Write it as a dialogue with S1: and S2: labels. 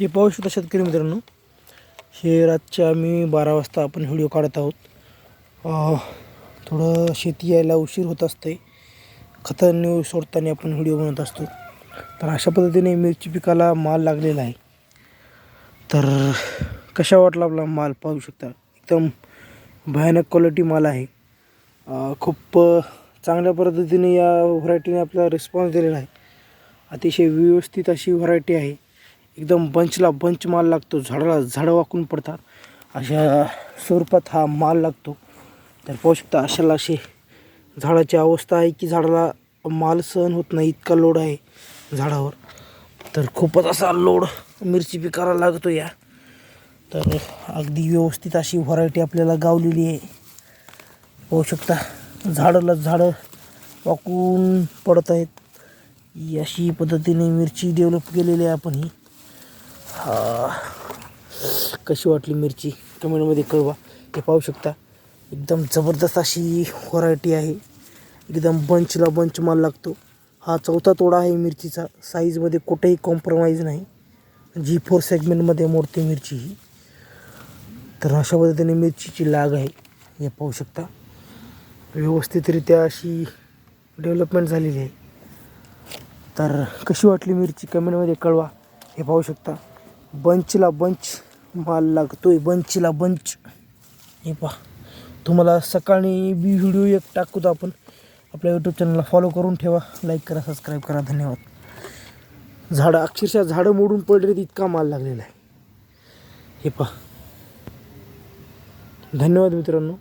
S1: हे पाहू शकता शेतकरी मित्रांनो. हे रातच्या आम्ही बारा वाजता आपण व्हिडिओ काढत आहोत. थोडं शेती यायला उशीर होत असते खतांनी सोडताना आपण व्हिडिओ बनवत असतो. तर अशा पद्धतीने मिरची पिकाला माल लागलेला आहे. तर कशा वाटला आपला माल पाहू शकता. एकदम भयानक क्वालिटी माल आहे. खूप चांगल्या पद्धतीने या व्हरायटीने आपला रिस्पॉन्स दिलेला आहे. अतिशय व्यवस्थित अशी व्हरायटी आहे. एकदम बंचला बंच माल लागतो झाडाला झाडं वाकून पडतात. अशा स्वरूपात हा माल लागतो. तर पाहू शकता अशाला अशी झाडाची अवस्था आहे की झाडाला माल सहन होत नाही इतका लोड आहे झाडावर. तर खूपच असा लोड मिरची पिकाला लागतो या. तर अगदी व्यवस्थित अशी व्हरायटी आपल्याला गावलेली आहे. पाहू शकता झाडाला झाडं वाकून पडत आहेत. अशी पद्धतीने मिरची डेव्हलप केलेली आहे आपण ही. कशी वाटली मिरची? कमेंटमध्ये कळवा. हे पाहू शकता एकदम जबरदस्त अशी व्हरायटी आहे. एकदम बंचला बंच माल लागतो. हा चौथा तोडा आहे मिरचीचा. साईजमध्ये कुठेही कॉम्प्रोमाइज नाही. जी फोर सेगमेंटमध्ये मोडते मिरची ही. तर अशा पद्धतीने मिरचीची लाग आहे. हे पाहू शकता. व्यवस्थितरित्या अशी डेव्हलपमेंट झालेली आहे. तर कशी वाटली मिरची? कमेंटमध्ये कळवा. हे पाहू शकता. बंचला बंच. माल लागतोय बंचला बंच. हे पहा. तुम्हाला सकाळी बी व्हिडिओ एक टाकूत आपण. आपल्या यूट्यूब चॅनलला फॉलो करून ठेवा. लाईक करा सबस्क्राईब करा. धन्यवाद. झाडं अक्षरशः झाडं मोडून पडले इतका माल लागलेला आहे. हे पहा. धन्यवाद मित्रांनो.